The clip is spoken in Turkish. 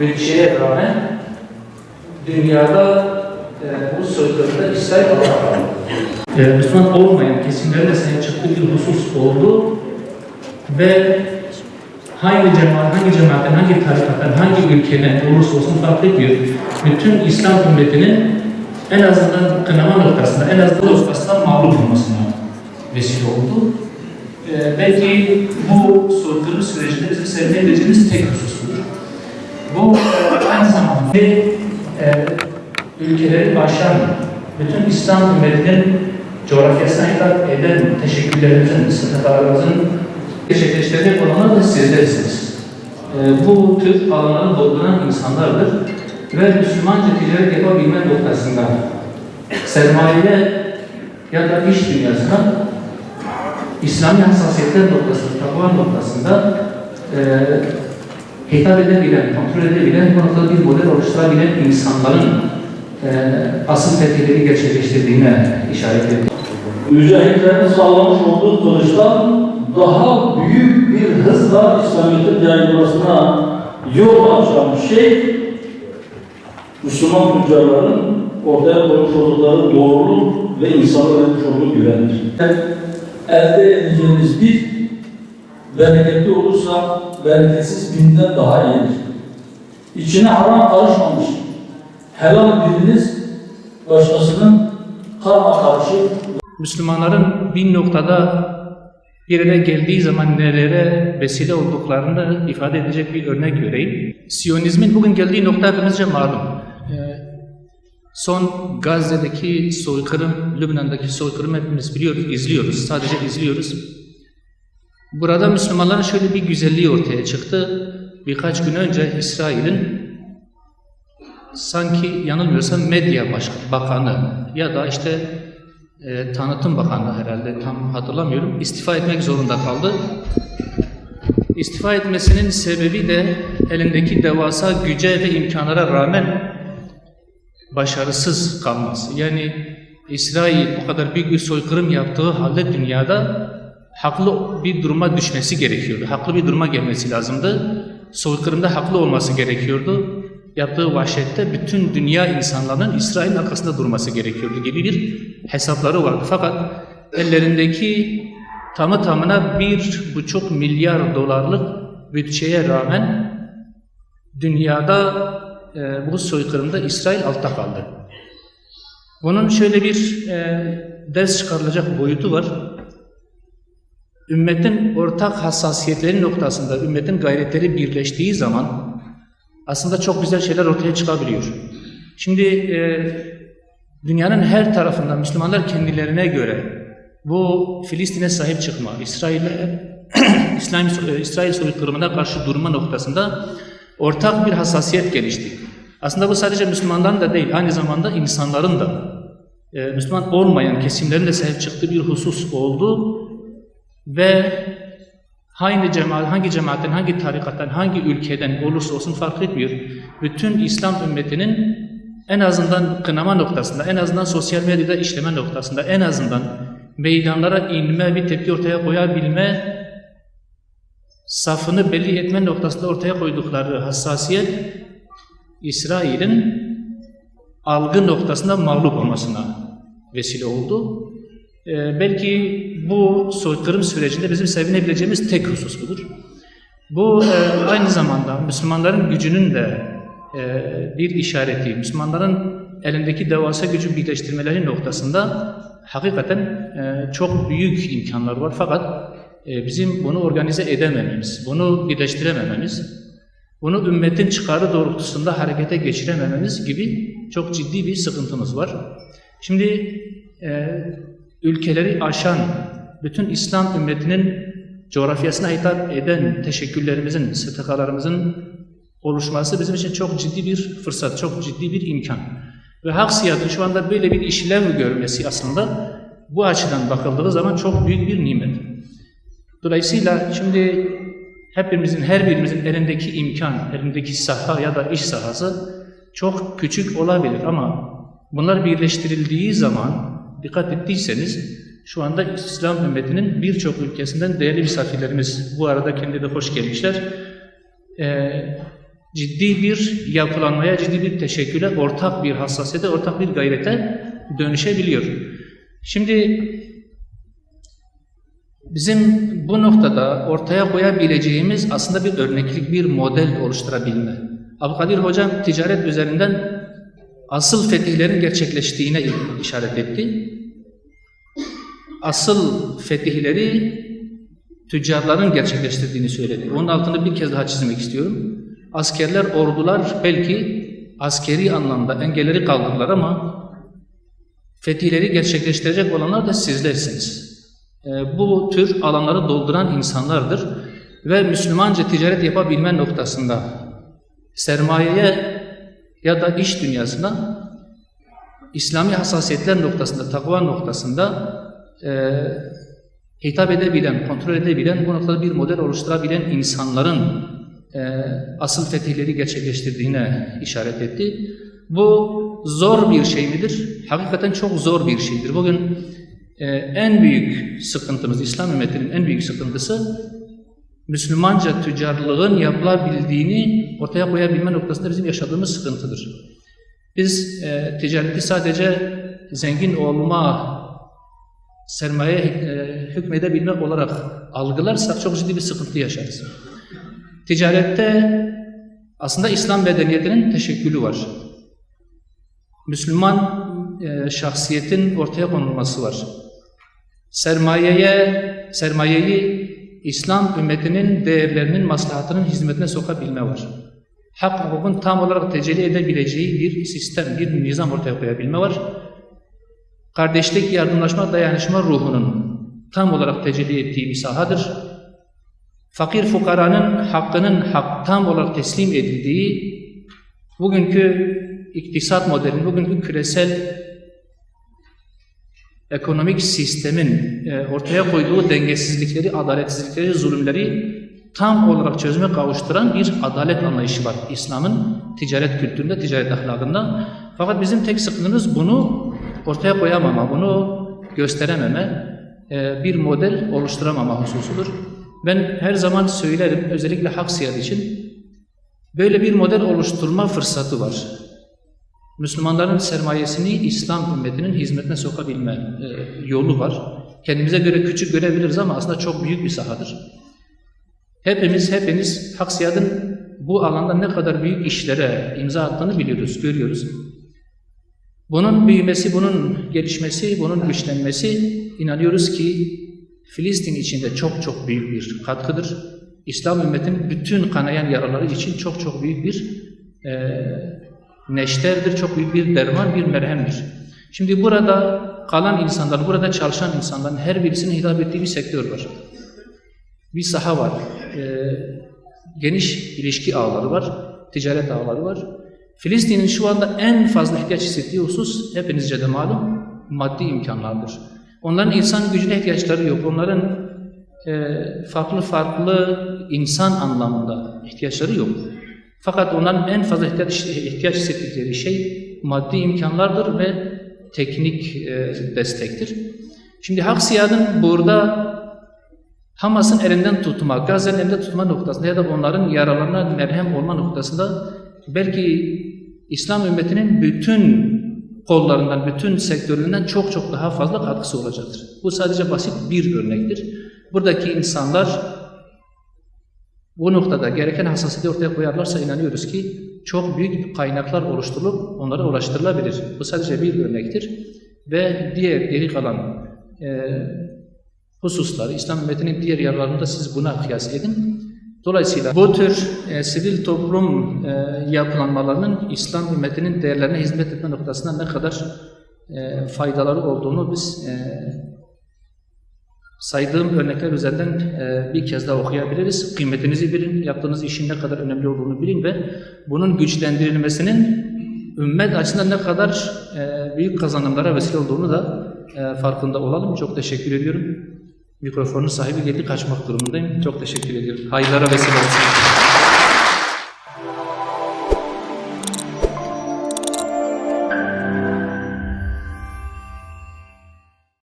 ülkeye rağmen dünyada e, bu soykırımda İsrail Allah'a e, Müslüman olmayan kesimlerin de çıktığı bir husus oldu ve hangi cemaat, hangi cemaatten, hangi tarikattan, hangi ülkeden olursa olsun fark etmiyor. Bütün İslam ümmetinin en azından kınama noktasında, en azından noktasında mağlup olmasına vesile oldu. Ee, belki bu soykırım sürecinde bizim sevdiğimiz tek husus. Bu aynı zamanda e, ülkeleri aşan bütün İslam ümmetinin coğrafyasına hitap eden teşekkürlerimizin, sıkıntılarımızın gerçekleştirecek olanlar da sizlersiniz. E, bu tür alanları dolduran insanlardır ve Müslümanca ticaret yapabilme noktasında sermaye ya da iş dünyasına İslami hassasiyetler noktasında, takva noktasında e, hitap edebilen, kontrol edebilen, bu noktada bir model oluşturabilen insanların e, asıl fetihleri gerçekleştirdiğine işaret ediyor. mücahitlerin sağlamış olduğu kılıçtan daha büyük bir hızla İslamiyet'in yayılmasına yol açan şey Müslüman tüccarların ortaya koymuş oldukları doğruluk ve insana vermiş olduğu güvendir. Elde edeceğiniz bir bereketli olursa bereketsiz binden daha iyidir. İçine haram karışmamış helal biriniz başkasının karma karşı Müslümanların bir noktada bir yere geldiği zaman nelere vesile olduklarını ifade edecek bir örnek vereyim. Siyonizmin bugün geldiği nokta hepimizce malum. Ee, Son Gazze'deki soykırım, Lübnan'daki soykırım hepimiz biliyoruz, izliyoruz. Sadece izliyoruz. Burada Müslümanların şöyle bir güzelliği ortaya çıktı. Birkaç gün önce İsrail'in sanki yanılmıyorsam medya baş, bakanı ya da işte e, tanıtım bakanı herhalde tam hatırlamıyorum istifa etmek zorunda kaldı. İstifa etmesinin sebebi de elindeki devasa güce ve imkanlara rağmen başarısız kalması. Yani İsrail bu kadar büyük bir soykırım yaptığı halde dünyada haklı bir duruma düşmesi gerekiyordu. Haklı bir duruma gelmesi lazımdı. Soykırımda haklı olması gerekiyordu. Yaptığı vahşette bütün dünya insanlarının İsrail'in arkasında durması gerekiyordu gibi bir hesapları vardı. Fakat ellerindeki tamı tamına bir buçuk milyar dolarlık bütçeye rağmen dünyada e, bu soykırımda İsrail altta kaldı. Bunun şöyle bir e, ders çıkarılacak boyutu var. Ümmetin ortak hassasiyetleri noktasında ümmetin gayretleri birleştiği zaman aslında çok güzel şeyler ortaya çıkabiliyor. Şimdi e, dünyanın her tarafında Müslümanlar kendilerine göre bu Filistin'e sahip çıkma, İsrail'e İslam e, İsrail soykırımına karşı durma noktasında ortak bir hassasiyet gelişti. Aslında bu sadece Müslümanların da değil, aynı zamanda insanların da e, Müslüman olmayan kesimlerin de sahip çıktığı bir husus oldu ve hangi cemaat, hangi cemaatten, hangi tarikattan, hangi ülkeden olursa olsun fark etmiyor. Bütün İslam ümmetinin en azından kınama noktasında, en azından sosyal medyada işleme noktasında, en azından meydanlara inme, bir tepki ortaya koyabilme, safını belli etme noktasında ortaya koydukları hassasiyet, İsrail'in algı noktasında mağlup olmasına vesile oldu. Ee, belki bu soykırım sürecinde bizim sevinebileceğimiz tek husus budur. Bu e, aynı zamanda Müslümanların gücünün de e, bir işareti, Müslümanların elindeki devasa gücü birleştirmeleri noktasında hakikaten e, çok büyük imkanlar var. Fakat e, bizim bunu organize edemememiz, bunu birleştiremememiz, bunu ümmetin çıkarı doğrultusunda harekete geçiremememiz gibi çok ciddi bir sıkıntımız var. Şimdi e, ülkeleri aşan, bütün İslam ümmetinin coğrafyasına hitap eden teşekkürlerimizin, STK'larımızın oluşması bizim için çok ciddi bir fırsat, çok ciddi bir imkan. Ve hak siyaseti şu anda böyle bir işlev görmesi aslında bu açıdan bakıldığı zaman çok büyük bir nimet. Dolayısıyla şimdi hepimizin, her birimizin elindeki imkan, elindeki saha ya da iş sahası çok küçük olabilir ama bunlar birleştirildiği zaman dikkat ettiyseniz şu anda İslam ümmetinin birçok ülkesinden değerli misafirlerimiz bu arada kendileri de hoş gelmişler. Ee, ciddi bir yapılanmaya, ciddi bir teşekküle, ortak bir hassasiyete, ortak bir gayrete dönüşebiliyor. Şimdi bizim bu noktada ortaya koyabileceğimiz aslında bir örneklik, bir model oluşturabilme. Abdülkadir Hocam ticaret üzerinden asıl fetihlerin gerçekleştiğine işaret etti. Asıl fetihleri tüccarların gerçekleştirdiğini söyledi. Onun altını bir kez daha çizmek istiyorum. Askerler, ordular belki askeri anlamda engelleri kaldırdılar ama fetihleri gerçekleştirecek olanlar da sizlersiniz. Ee, bu tür alanları dolduran insanlardır ve Müslümanca ticaret yapabilme noktasında sermayeye ya da iş dünyasına İslami hassasiyetler noktasında, takva noktasında e, hitap edebilen, kontrol edebilen, bu noktada bir model oluşturabilen insanların e, asıl fetihleri gerçekleştirdiğine işaret etti. Bu zor bir şey midir? Hakikaten çok zor bir şeydir. Bugün e, en büyük sıkıntımız, İslam ümmetinin en büyük sıkıntısı Müslümanca tüccarlığın yapılabildiğini ortaya koyabilme noktasında bizim yaşadığımız sıkıntıdır. Biz e, ticareti sadece zengin olma, sermaye e, hükmedebilme olarak algılarsak çok ciddi bir sıkıntı yaşarız. Ticarette aslında İslam medeniyetinin teşekkülü var. Müslüman e, şahsiyetin ortaya konulması var. Sermayeye, sermayeyi İslam ümmetinin değerlerinin, maslahatının hizmetine sokabilme var. Hak hukukun tam olarak tecelli edebileceği bir sistem, bir nizam ortaya koyabilme var. Kardeşlik, yardımlaşma, dayanışma ruhunun tam olarak tecelli ettiği bir sahadır. Fakir fukaranın hakkının hak, tam olarak teslim edildiği, bugünkü iktisat modelinin, bugünkü küresel ekonomik sistemin e, ortaya koyduğu dengesizlikleri, adaletsizlikleri, zulümleri tam olarak çözüme kavuşturan bir adalet anlayışı var İslam'ın ticaret kültüründe, ticaret ahlakında. Fakat bizim tek sıkıntımız bunu ortaya koyamama, bunu gösterememe, e, bir model oluşturamama hususudur. Ben her zaman söylerim, özellikle hak için böyle bir model oluşturma fırsatı var. Müslümanların sermayesini İslam ümmetinin hizmetine sokabilme e, yolu var. Kendimize göre küçük görebiliriz ama aslında çok büyük bir sahadır. Hepimiz, hepimiz Haksiyad'ın bu alanda ne kadar büyük işlere imza attığını biliyoruz, görüyoruz. Bunun büyümesi, bunun gelişmesi, bunun güçlenmesi inanıyoruz ki Filistin içinde çok çok büyük bir katkıdır. İslam ümmetinin bütün kanayan yaraları için çok çok büyük bir e, neşterdir, çok büyük bir derman, bir merhemdir. Şimdi burada kalan insanlar, burada çalışan insanların her birisinin hitap ettiği bir sektör var. Bir saha var. E, geniş ilişki ağları var, ticaret ağları var. Filistin'in şu anda en fazla ihtiyaç hissettiği husus hepinizce de malum maddi imkanlardır. Onların insan gücüne ihtiyaçları yok. Onların e, farklı farklı insan anlamında ihtiyaçları yok. Fakat onların en fazla ihtiyaç, ihtiyaç hissettikleri şey maddi imkanlardır ve teknik e, destektir. Şimdi Hak Siyad'ın burada Hamas'ın elinden tutma, Gazze'nin elinden tutma noktasında ya da onların yaralarına merhem olma noktasında belki İslam ümmetinin bütün kollarından, bütün sektörlerinden çok çok daha fazla katkısı olacaktır. Bu sadece basit bir örnektir. Buradaki insanlar bu noktada gereken hassasiyeti ortaya koyarlarsa inanıyoruz ki çok büyük kaynaklar oluşturulup onlara ulaştırılabilir. Bu sadece bir örnektir. Ve diğer geri kalan e, hususları, İslam ümmetinin diğer yerlerinde siz buna kıyas edin. Dolayısıyla bu tür e, sivil toplum e, yapılanmalarının İslam ümmetinin değerlerine hizmet etme noktasında ne kadar e, faydaları olduğunu biz e, saydığım örnekler üzerinden e, bir kez daha okuyabiliriz. Kıymetinizi bilin, yaptığınız işin ne kadar önemli olduğunu bilin ve bunun güçlendirilmesinin ümmet açısından ne kadar e, büyük kazanımlara vesile olduğunu da e, farkında olalım. Çok teşekkür ediyorum. Mikrofonun sahibi geldi kaçmak durumundayım. Çok teşekkür ediyorum. Hayırlara vesile olsun.